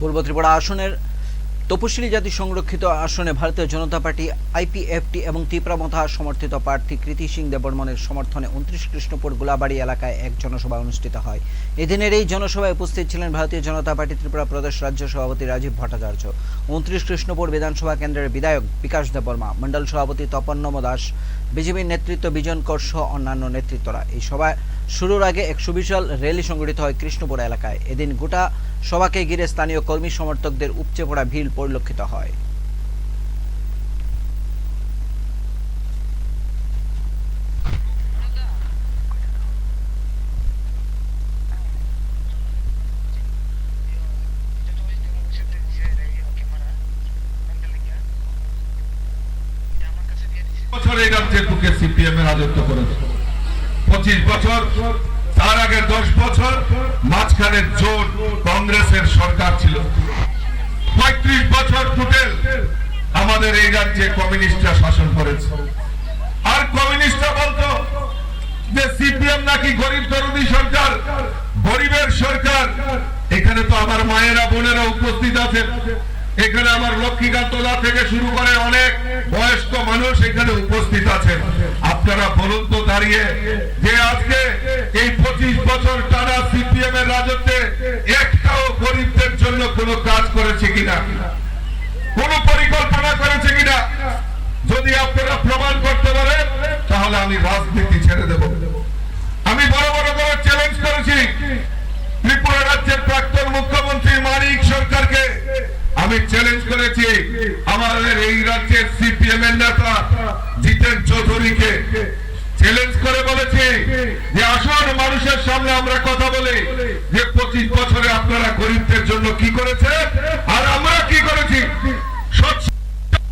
পূর্ব ত্রিপুরা আসনের তপশিলি জাতি সংরক্ষিত আসনে ভারতীয় জনতা পার্টি, আইপিএফটি এবং তীব্রমথা সমর্থিত প্রার্থী কৃতি সিং দেববর্মনের সমর্থনে উনত্রিশ কৃষ্ণপুর গোলাবাড়ি এলাকায় এক জনসভা অনুষ্ঠিত হয়। এদিনের এই জনসভায় উপস্থিত ছিলেন ভারতীয় জনতা পার্টি, ত্রিপুরা প্রদেশ রাজ্য সভাপতি রাজীব ভট্টাচার্য, উনত্রিশ কৃষ্ণপুর বিধানসভা কেন্দ্রের বিধায়ক বিকাশ দেববর্মা, মণ্ডল সভাপতি তপন্নম দাস বিজেপির নেতৃত্ব বিজন কর সহ অন্যান্য নেতৃত্বরা। এই সভায় শুরুর আগে এক সুবিশাল র্যালি সংগঠিত হয় কৃষ্ণপুর এলাকায়। এদিন গোটা সভাকে ঘিরে স্থানীয় কর্মী সমর্থকদের উপচে পড়া ভিড় পরিলক্ষিত হয়। বছর এই রাজ্যের বুকে সিপিএম এর রাজত্ব করেছে। পঁচিশ বছর, তার আগে দশ বছর, মাঝখানে জোট কংগ্রেসের সরকার ছিল। পঁয়ত্রিশ বছর টোটাল আমাদের এই রাজ্যে কমিউনিস্টরা শাসন করেছে। আর কমিউনিস্টরা বলতো যে সিপিএম নাকি গরিব তরুণী সরকার, গরিবের সরকার। এখানে তো আমার মায়েরা, বোনেরা উপস্থিত আছেন। এখানে আমার লক্ষ্মীকান্তলা থেকে শুরু করে অনেক মানুষ এখানে উপস্থিত আছেন। আপনারা বলুন তো দাঁড়িয়ে যে আজকে এই পঁচিশ বছর টানা সিপিএম এর রাজত্বে একটাও গরিবদের জন্য কোনো কাজ করেছে কিনা? কোন পরিকল্পনা করেছে কিনা? যদি আপনারা প্রমাণ করতে পারেন, তাহলে আমি রাজনীতি ছেড়ে দেব। আমি বড় বড় করে চ্যালেঞ্জ করেছি। ত্রিপুরা রাজ্যের প্রাক্তন মুখ্যমন্ত্রী মানিক সরকারকে। আমি চ্যালেঞ্জ করেছি, আমাদের এই রাজ্যের সিপিএম এর চ্যালেঞ্জ করে যে মানুষের সামনে আমরা কথা বলি যে পঁচিশ বছরে আপনারা গরিবদের জন্য কি করেছেন?